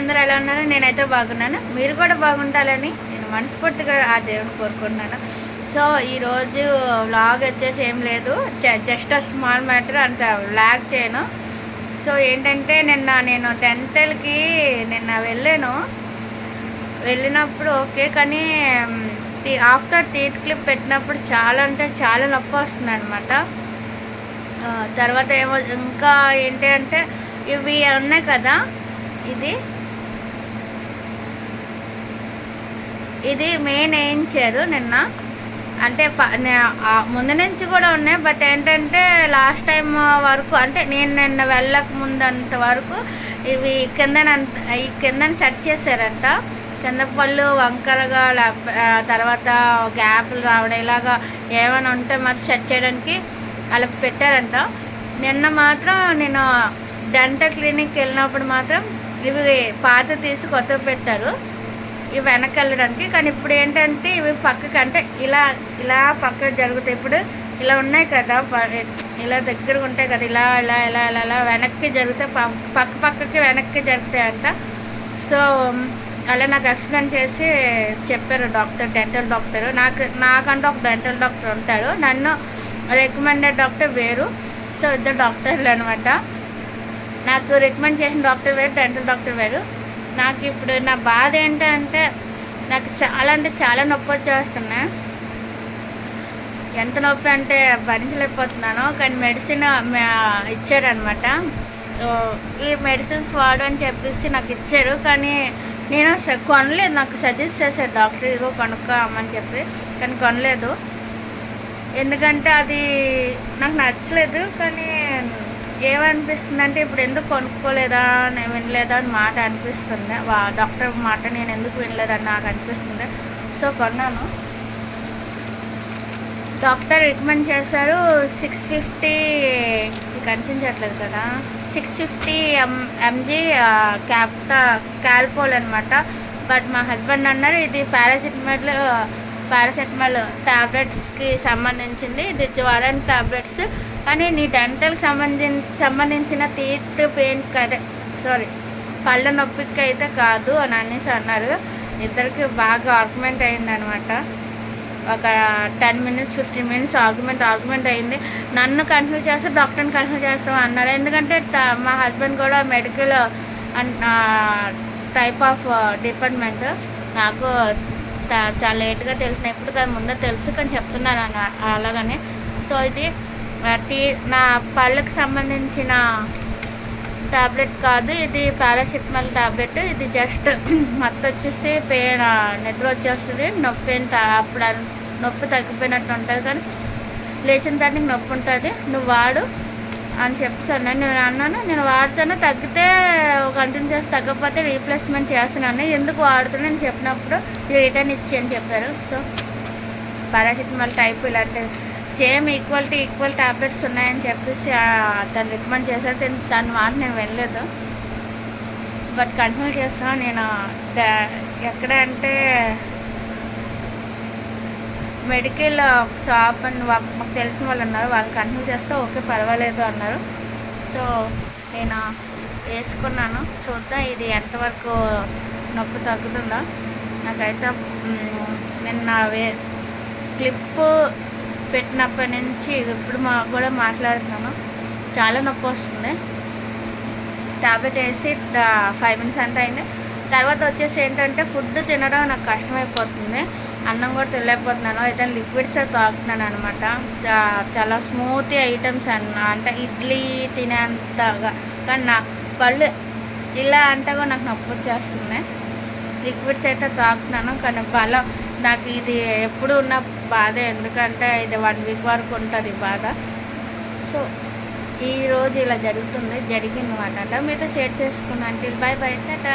అందరూ ఎలా ఉన్నారు? నేనైతే బాగున్నాను. మీరు కూడా బాగుండాలని నేను మనస్ఫూర్తిగా ఆ దేవుని కోరుకుంటున్నాను. సో ఈరోజు వ్లాగ్ వచ్చేసి ఏం లేదు. జస్ట్ స్మాల్ మ్యాటర్ అంత వ్లాగ్ చేయను. సో ఏంటంటే నిన్న నేను టెంటల్కి నిన్న వెళ్ళాను. వెళ్ళినప్పుడు ఓకే కానీ ఆఫ్టర్ టీత్ క్లిప్ పెట్టినప్పుడు చాలా అంటే చాలా నొప్పి వస్తుంది అనమాట తర్వాత ఏమో ఇంకా ఏంటి అంటే ఇవి ఉన్నాయి కదా ఇది ఇది మెయిన్ వేయించారు నిన్న. అంటే ప- ముందు నుంచి కూడా ఉన్నాయి బట్ ఏంటంటే లాస్ట్ టైం వరకు అంటే నేను నిన్న వెళ్ళక ముందంత వరకు ఇవి కిందన ఈ కిందన సెట్ చేశారంట. కింద పళ్ళు వంకరగా తర్వాత గ్యాప్లు రావడం ఇలాగా ఏమైనా ఉంటే మరి సెట్ చేయడానికి అలా పెట్టారంట. నిన్న మాత్రం నేను డెంటల్ క్లినిక్కి వెళ్ళినప్పుడు మాత్రం ఇవి పాత తీసి కొత్తవి పెట్టారు. ఇవి వెనక్కి వెళ్ళడానికి కానీ ఇప్పుడు ఏంటంటే ఇవి పక్కకి అంటే ఇలా ఇలా పక్క జరుగుతాయి. ఇప్పుడు ఇలా ఉన్నాయి కదా ఇలా దగ్గరగా ఉంటాయి కదా ఇలా ఇలా ఇలా ఇలా ఇలా వెనక్కి జరిగితే ప- పక్క పక్కకి వెనక్కి అంట సో అలా నాకు ఎక్స్ప్లెయిన్ చేసి చెప్పారు డాక్టర్ డెంటల్ డాక్టర్. నాకు నాకంటూ ఒక డెంటల్ డాక్టర్ ఉంటారు నన్ను రికమెండెడ్ డాక్టర్ వేరు. సో ఇద్దరు డాక్టర్లు అనమాట నాకు రికమెండ్ చేసిన డాక్టర్ వేరు డెంటల్ డాక్టర్ వేరు. నాకు ఇప్పుడు నా బాధ ఏంటంటే నాకు చాలా అంటే చాలా నొప్పి వచ్చేస్తున్నా ఎంత నొప్పి అంటే భరించలేకపోతున్నాను కానీ మెడిసిన్ ఇచ్చారనమాట ఈ మెడిసిన్స్ వాడు అని చెప్పేసి నాకు ఇచ్చారు కానీ నేను కొనలేదు. నాకు సజెస్ట్ చేశారు డాక్టర్ ఇదిగో కొనుక్కోమని చెప్పి కానీ కొనలేదు. ఎందుకంటే అది నాకు నచ్చలేదు కానీ ఏమనిపిస్తుంది అంటే ఇప్పుడు ఎందుకు కొనుక్కోలేదా నేను వినలేదా అని మాట అనిపిస్తుంది. వా డాక్టర్ మాట నేను ఎందుకు వినలేదని నాకు అనిపిస్తుంది. సో కొన్నాను. డాక్టర్ రికమెండ్ చేశారు సిక్స్ ఫిఫ్టీ కనిపించట్లేదు కదా? సిక్స్ ఫిఫ్టీ ఎం ఎంజీ క్యాప్టా క్యాల్పోల్ అనమాట బట్ మా హస్బెండ్ అన్నారు ఇది పారాసిటమాల్ పారాసిటమాల్ టాబ్లెట్స్కి సంబంధించింది. ఇది జ్వరం టాబ్లెట్స్. కానీ నీ డెంటల్కి సంబంధించి సంబంధించిన టీత్ పెయిన్ కదే సారీ పళ్ళ నొప్పికి అయితే కాదు అని అనేసి అన్నారు. ఇద్దరికి బాగా ఆర్గ్యుమెంట్ అయిందనమాట. ఒక ten minutes fifteen minutes argument argument అయింది. నన్ను కన్సల్ట్ చేస్తే డాక్టర్ని కన్సల్ట్ చేస్తాం అన్నారు. ఎందుకంటే మా హస్బెండ్ కూడా మెడికల్ టైప్ ఆఫ్ డిపార్ట్మెంట్ నాకు చాలా లేట్గా తెలిసిన ఇప్పుడు కాదు ముందే తెలుసు కానీ చెప్తున్నాను అలాగనే అలాగని. సో ఇది టీ నా పళ్ళకు సంబంధించిన టాబ్లెట్ కాదు ఇది పారాసిటమాల్ టాబ్లెట్. ఇది జస్ట్ మత్తు వచ్చేసి పెయిన్ నిద్ర వచ్చేస్తుంది నొప్పి తా- అప్పుడు అన్- నొప్పి తగ్గిపోయినట్టు ఉంటుంది కానీ లేచిన దానికి నొప్పి ఉంటుంది. నువ్వు వాడు అని చెప్పేసాను నేను అన్నాను నేను వాడుతాను. తగ్గితే కంటిన్యూ చేసి తగ్గకపోతే రీప్లేస్మెంట్ చేస్తున్నాను. ఎందుకు వాడుతున్నాను చెప్పినప్పుడు రిటర్న్ ఇచ్చి అని చెప్పారు. సో పారాసిటమాల్ టైప్ ఇలాంటివి. సేమ్ ఈక్వాలిటీ ఈక్వల్ టాబ్లెట్స్ ఉన్నాయని చెప్పేసి తను రికమెండ్ చేశారు దాని- మాట నేను వెళ్ళలేదు బట్ కంటిన్యూ చేస్తాను. నేను ఎక్కడ అంటే మెడికల్ షాప్ అని మాకు తెలిసిన వాళ్ళు ఉన్నారు. వాళ్ళు కంటిన్యూ చేస్తే ఓకే పర్వాలేదు అన్నారు. సో నేను వేసుకున్నాను. చూద్దాం ఇది ఎంతవరకు నొప్పి తగ్గుతుందో. నాకైతే నిన్న వే క్లిప్పు పెట్టినప్పటి నుంచి ఇప్పుడు మా కూడా మాట్లాడుతున్నాను. చాలా నొప్పి వస్తుంది. టాబ్లెట్ వేసి ఫైవ్ మినిట్స్ అంతా అయింది. తర్వాత వచ్చేసి ఏంటంటే ఫుడ్ తినడం నాకు కష్టమైపోతుంది. అన్నం కూడా తినలేకపోతున్నాను. అయితే లిక్విడ్స్ తాగుతున్నాను అనమాట చాలా స్మూతీ ఐటమ్స్ అన్న అంటే ఇడ్లీ తినేంతగా. కానీ నా పళ్ళు ఇలా అంటే కూడా నాకు నొప్పి వచ్చేస్తుంది. లిక్విడ్స్ అయితే తాగుతున్నాను. కానీ బలం నాకు ఇది ఎప్పుడు ఉన్న బాధ. ఎందుకంటే ఇది వన్ వీక్ వరకు ఉంటుంది బాధ. సో ఈరోజు ఇలా జరుగుతుంది జరిగింది అనమాట మీతో షేర్ చేసుకున్నాను. అంటే బాయ్ బాయ్ టాటా